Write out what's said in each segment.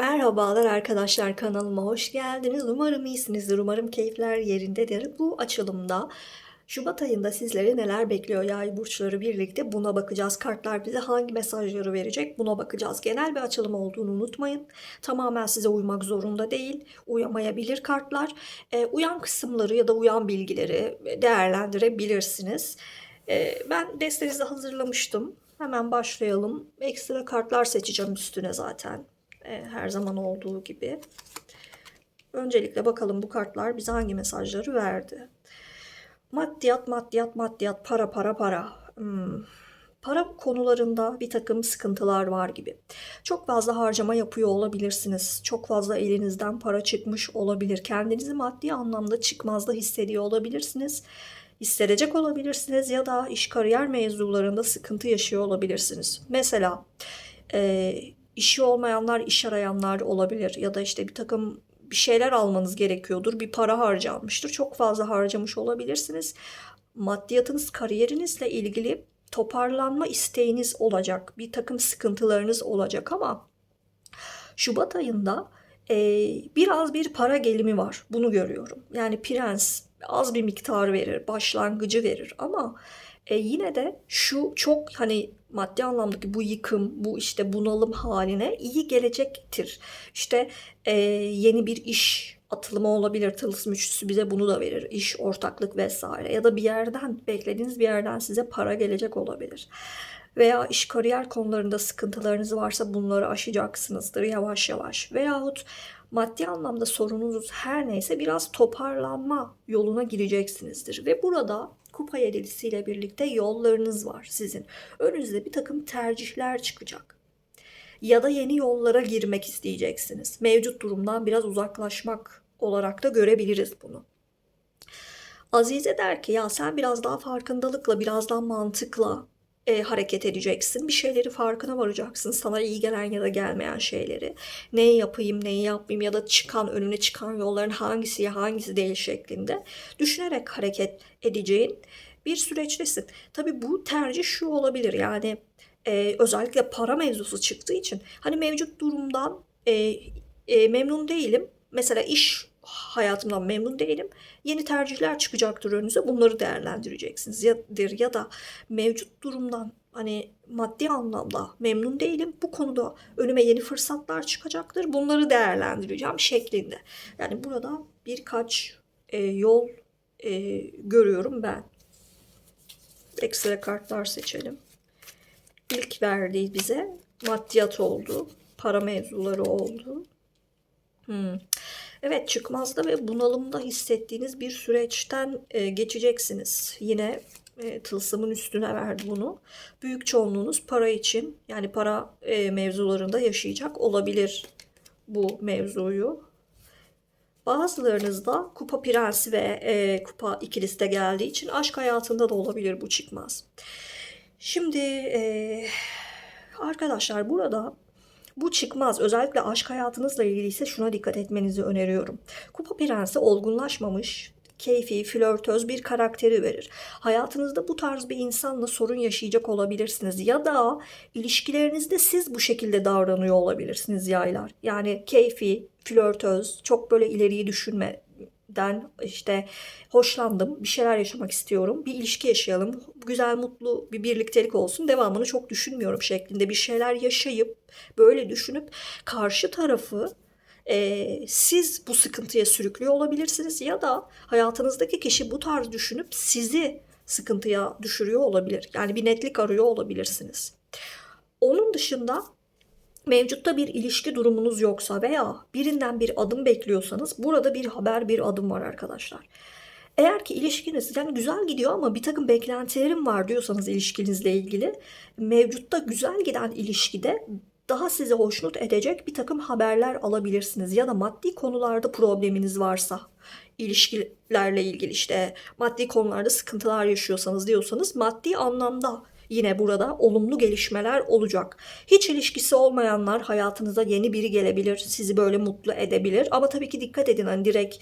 Merhabalar arkadaşlar kanalıma hoş geldiniz. Umarım iyisinizdir. Umarım keyifler yerindedir. Bu açılımda Şubat ayında sizleri neler bekliyor yay burçları birlikte buna bakacağız. Kartlar bize hangi mesajları verecek buna bakacağız. Genel bir açılım olduğunu unutmayın. Tamamen size uymak zorunda değil. Uyamayabilir kartlar. Ee, uyan kısımları ya da uyan bilgileri değerlendirebilirsiniz. Ee, ben destenizi hazırlamıştım. Hemen başlayalım. Ekstra kartlar seçeceğim üstüne zaten. E, her zaman olduğu gibi. Öncelikle bakalım bu kartlar bize hangi mesajları verdi. Maddiyat, maddiyat, maddiyat, para, para, para. Hmm. Para konularında bir takım sıkıntılar var gibi. Çok fazla harcama yapıyor olabilirsiniz. Çok fazla elinizden para çıkmış olabilir. Kendinizi maddi anlamda çıkmazda hissediyor olabilirsiniz. Hissedecek olabilirsiniz ya da iş kariyer mevzularında sıkıntı yaşıyor olabilirsiniz. Mesela e, işi olmayanlar, iş arayanlar olabilir ya da işte bir takım bir şeyler almanız gerekiyordur. Bir para harcanmıştır. Çok fazla harcamış olabilirsiniz. Maddiyatınız, kariyerinizle ilgili toparlanma isteğiniz olacak. Bir takım sıkıntılarınız olacak ama Şubat ayında e, biraz bir para gelimi var. Bunu görüyorum. Yani prens az bir miktar verir, başlangıcı verir ama e, yine de şu çok hani maddi anlamdaki bu yıkım, bu işte bunalım haline iyi gelecektir. İşte e, yeni bir iş atılımı olabilir. Tılsım üçlüsü bize bunu da verir. İş, ortaklık vesaire. Ya da bir yerden, beklediğiniz bir yerden size para gelecek olabilir. Veya iş kariyer konularında sıkıntılarınız varsa bunları aşacaksınızdır yavaş yavaş. Veyahut maddi anlamda sorununuz her neyse biraz toparlanma yoluna gireceksinizdir. Ve burada kupa yedilisiyle birlikte yollarınız var sizin. Önünüzde bir takım tercihler çıkacak. Ya da yeni yollara girmek isteyeceksiniz. Mevcut durumdan biraz uzaklaşmak olarak da görebiliriz bunu. Azize der ki ya sen biraz daha farkındalıkla, biraz daha mantıkla e, hareket edeceksin. Bir şeyleri farkına varacaksın. Sana iyi gelen ya da gelmeyen şeyleri. Neyi yapayım, neyi yapmayayım ya da çıkan, önüne çıkan yolların hangisi ya hangisi değil şeklinde düşünerek hareket edeceğin bir süreçtesin. Tabii bu tercih şu olabilir yani e, özellikle para mevzusu çıktığı için hani mevcut durumdan e, e, memnun değilim. Mesela iş hayatımdan memnun değilim. Yeni tercihler çıkacaktır önünüze. Bunları değerlendireceksiniz. Ya, ya da mevcut durumdan hani maddi anlamda memnun değilim. Bu konuda önüme yeni fırsatlar çıkacaktır. Bunları değerlendireceğim şeklinde. Yani burada birkaç e, yol e, görüyorum ben. Ekstra kartlar seçelim. İlk verdiği bize maddiyat oldu. Para mevzuları oldu. Hmm. Evet çıkmazda ve bunalımda hissettiğiniz bir süreçten e, geçeceksiniz. Yine e, tılsımın üstüne verdi bunu. Büyük çoğunluğunuz para için yani para e, mevzularında yaşayacak olabilir bu mevzuyu. Bazılarınız da kupa prensi ve e, kupa ikilisi de geldiği için aşk hayatında da olabilir bu çıkmaz. Şimdi e, arkadaşlar burada bu çıkmaz. Özellikle aşk hayatınızla ilgili ise şuna dikkat etmenizi öneriyorum. Kupa prensi olgunlaşmamış, keyfi, flörtöz bir karakteri verir. Hayatınızda bu tarz bir insanla sorun yaşayacak olabilirsiniz. Ya da ilişkilerinizde siz bu şekilde davranıyor olabilirsiniz yaylar. Yani keyfi, flörtöz, çok böyle ileriyi düşünme, den işte hoşlandım, bir şeyler yaşamak istiyorum, bir ilişki yaşayalım, güzel mutlu bir birliktelik olsun, devamını çok düşünmüyorum şeklinde bir şeyler yaşayıp böyle düşünüp karşı tarafı e, siz bu sıkıntıya sürüklüyor olabilirsiniz ya da hayatınızdaki kişi bu tarz düşünüp sizi sıkıntıya düşürüyor olabilir. Yani bir netlik arıyor olabilirsiniz. Onun dışında mevcutta bir ilişki durumunuz yoksa veya birinden bir adım bekliyorsanız burada bir haber bir adım var arkadaşlar. Eğer ki ilişkiniz yani güzel gidiyor ama bir takım beklentilerim var diyorsanız ilişkinizle ilgili mevcutta güzel giden ilişkide daha sizi hoşnut edecek bir takım haberler alabilirsiniz. Ya da maddi konularda probleminiz varsa ilişkilerle ilgili işte maddi konularda sıkıntılar yaşıyorsanız diyorsanız maddi anlamda yine burada olumlu gelişmeler olacak. Hiç ilişkisi olmayanlar hayatınıza yeni biri gelebilir, sizi böyle mutlu edebilir. Ama tabii ki dikkat edin hani direkt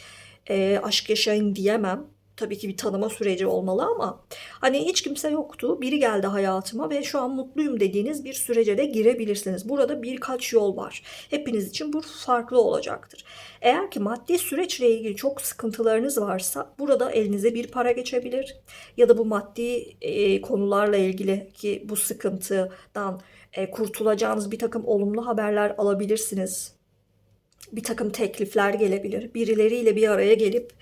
e, aşk yaşayın diyemem. Tabii ki bir tanıma süreci olmalı ama hani hiç kimse yoktu. Biri geldi hayatıma ve şu an mutluyum dediğiniz bir sürece de girebilirsiniz. Burada birkaç yol var. Hepiniz için bu farklı olacaktır. Eğer ki maddi süreçle ilgili çok sıkıntılarınız varsa burada elinize bir para geçebilir ya da bu maddi e, konularla ilgili ki bu sıkıntıdan e, kurtulacağınız bir takım olumlu haberler alabilirsiniz. Bir takım teklifler gelebilir. Birileriyle bir araya gelip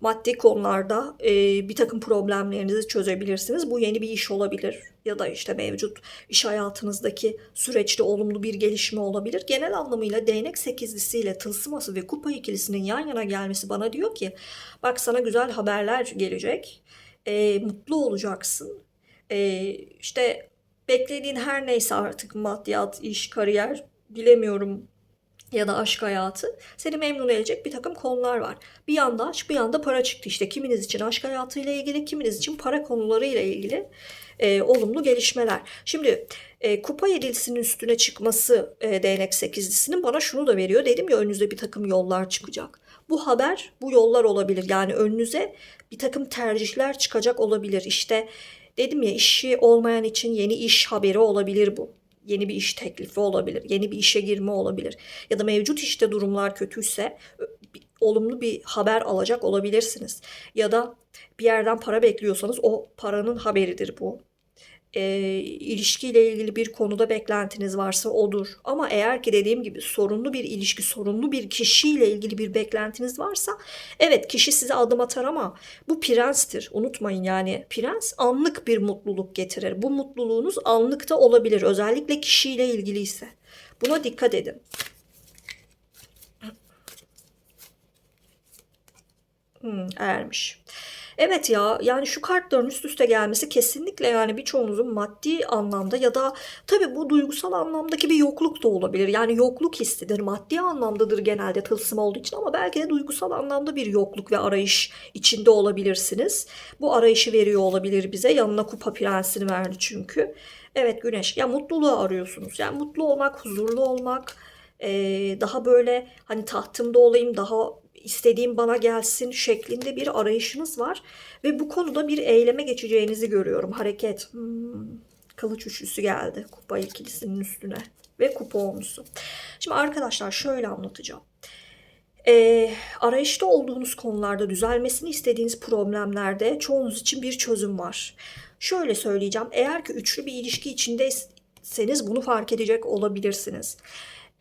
maddi konularda e, bir takım problemlerinizi çözebilirsiniz. Bu yeni bir iş olabilir ya da işte mevcut iş hayatınızdaki süreçte olumlu bir gelişme olabilir. Genel anlamıyla değnek sekizlisiyle tılsıması ve kupa ikilisinin yan yana gelmesi bana diyor ki bak sana güzel haberler gelecek. E, mutlu olacaksın. E, işte beklediğin her neyse artık maddiyat, iş, kariyer bilemiyorum ya da aşk hayatı seni memnun edecek bir takım konular var. Bir yanda aşk bir yanda para çıktı işte. Kiminiz için aşk hayatıyla ilgili kiminiz için para konularıyla ilgili e, olumlu gelişmeler. Şimdi e, kupa yedilisinin üstüne çıkması e, değnek sekizlisinin bana şunu da veriyor. Dedim ya önünüze bir takım yollar çıkacak. Bu haber bu yollar olabilir. Yani önünüze bir takım tercihler çıkacak olabilir. İşte dedim ya işi olmayan için yeni iş haberi olabilir bu yeni bir iş teklifi olabilir, yeni bir işe girme olabilir ya da mevcut işte durumlar kötüyse olumlu bir haber alacak olabilirsiniz. Ya da bir yerden para bekliyorsanız o paranın haberidir bu e, ilişkiyle ilgili bir konuda beklentiniz varsa odur. Ama eğer ki dediğim gibi sorunlu bir ilişki, sorunlu bir kişiyle ilgili bir beklentiniz varsa evet kişi size adım atar ama bu prenstir. Unutmayın yani prens anlık bir mutluluk getirir. Bu mutluluğunuz anlıkta olabilir. Özellikle kişiyle ilgiliyse. Buna dikkat edin. Hmm, ermiş. Evet ya yani şu kartların üst üste gelmesi kesinlikle yani birçoğunuzun maddi anlamda ya da tabii bu duygusal anlamdaki bir yokluk da olabilir. Yani yokluk hissidir. Maddi anlamdadır genelde tılsım olduğu için ama belki de duygusal anlamda bir yokluk ve arayış içinde olabilirsiniz. Bu arayışı veriyor olabilir bize. Yanına kupa prensini verdi çünkü. Evet güneş ya mutluluğu arıyorsunuz. Yani mutlu olmak, huzurlu olmak, daha böyle hani tahtımda olayım, daha istediğim bana gelsin şeklinde bir arayışınız var. Ve bu konuda bir eyleme geçeceğinizi görüyorum. Hareket. Hmm. Kılıç üçlüsü geldi kupa ikilisinin üstüne. Ve kupa olmusu. Şimdi arkadaşlar şöyle anlatacağım. E, arayışta olduğunuz konularda düzelmesini istediğiniz problemlerde çoğunuz için bir çözüm var. Şöyle söyleyeceğim. Eğer ki üçlü bir ilişki içindeyseniz bunu fark edecek olabilirsiniz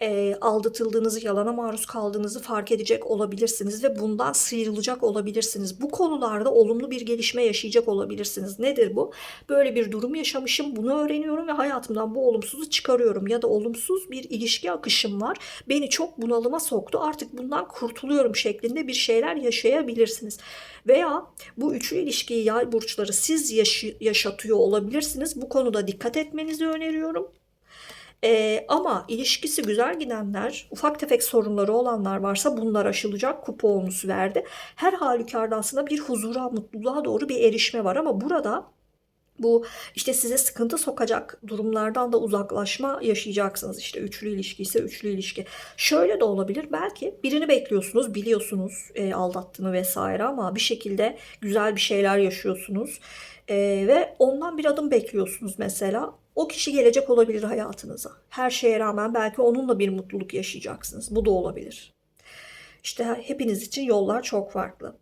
e, aldatıldığınızı, yalana maruz kaldığınızı fark edecek olabilirsiniz ve bundan sıyrılacak olabilirsiniz. Bu konularda olumlu bir gelişme yaşayacak olabilirsiniz. Nedir bu? Böyle bir durum yaşamışım, bunu öğreniyorum ve hayatımdan bu olumsuzu çıkarıyorum ya da olumsuz bir ilişki akışım var. Beni çok bunalıma soktu. Artık bundan kurtuluyorum şeklinde bir şeyler yaşayabilirsiniz. Veya bu üçlü ilişkiyi yay burçları siz yaşı- yaşatıyor olabilirsiniz. Bu konuda dikkat etmenizi öneriyorum. Ee, ama ilişkisi güzel gidenler, ufak tefek sorunları olanlar varsa bunlar aşılacak. Kupa olmusu verdi. Her halükarda aslında bir huzura, mutluluğa doğru bir erişme var ama burada bu işte size sıkıntı sokacak durumlardan da uzaklaşma yaşayacaksınız. İşte üçlü ilişki ise üçlü ilişki. Şöyle de olabilir. Belki birini bekliyorsunuz, biliyorsunuz e, aldattığını vesaire ama bir şekilde güzel bir şeyler yaşıyorsunuz. E, ve ondan bir adım bekliyorsunuz mesela. O kişi gelecek olabilir hayatınıza. Her şeye rağmen belki onunla bir mutluluk yaşayacaksınız. Bu da olabilir. İşte hepiniz için yollar çok farklı.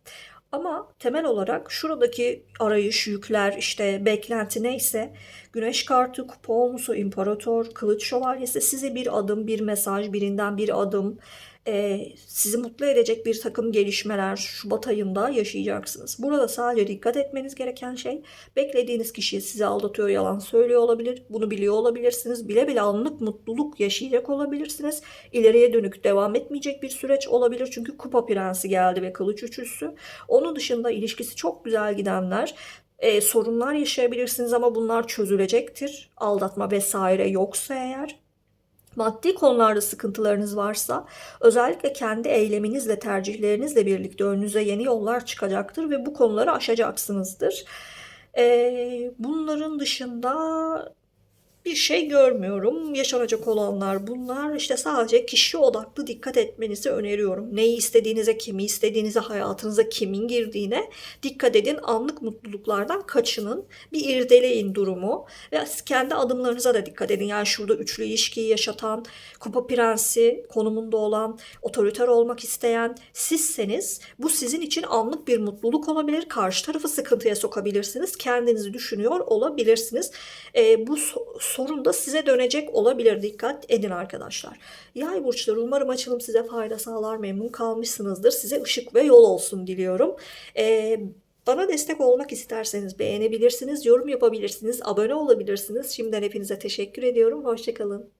Ama temel olarak şuradaki arayış, yükler, işte beklenti neyse güneş kartı, kupa olmusu, imparator, kılıç şövalyesi size bir adım, bir mesaj, birinden bir adım, e, sizi mutlu edecek bir takım gelişmeler Şubat ayında yaşayacaksınız. Burada sadece dikkat etmeniz gereken şey beklediğiniz kişi sizi aldatıyor, yalan söylüyor olabilir. Bunu biliyor olabilirsiniz. Bile bile anlık mutluluk yaşayacak olabilirsiniz. İleriye dönük devam etmeyecek bir süreç olabilir. Çünkü kupa prensi geldi ve kılıç üçlüsü. Onun dışında ilişkisi çok güzel gidenler e, sorunlar yaşayabilirsiniz ama bunlar çözülecektir. Aldatma vesaire yoksa eğer Maddi konularda sıkıntılarınız varsa özellikle kendi eyleminizle, tercihlerinizle birlikte önünüze yeni yollar çıkacaktır ve bu konuları aşacaksınızdır. Ee, bunların dışında bir şey görmüyorum. Yaşanacak olanlar bunlar. İşte sadece kişi odaklı dikkat etmenizi öneriyorum. Neyi istediğinize, kimi istediğinize, hayatınıza kimin girdiğine dikkat edin. Anlık mutluluklardan kaçının. Bir irdeleyin durumu ve kendi adımlarınıza da dikkat edin. Yani şurada üçlü ilişkiyi yaşatan, kupa prensi konumunda olan, otoriter olmak isteyen sizseniz bu sizin için anlık bir mutluluk olabilir. Karşı tarafı sıkıntıya sokabilirsiniz. Kendinizi düşünüyor olabilirsiniz. Ee, bu sorun da size dönecek olabilir. Dikkat edin arkadaşlar. Yay burçları umarım açılım size fayda sağlar. Memnun kalmışsınızdır. Size ışık ve yol olsun diliyorum. Ee, bana destek olmak isterseniz beğenebilirsiniz, yorum yapabilirsiniz, abone olabilirsiniz. Şimdiden hepinize teşekkür ediyorum. Hoşçakalın.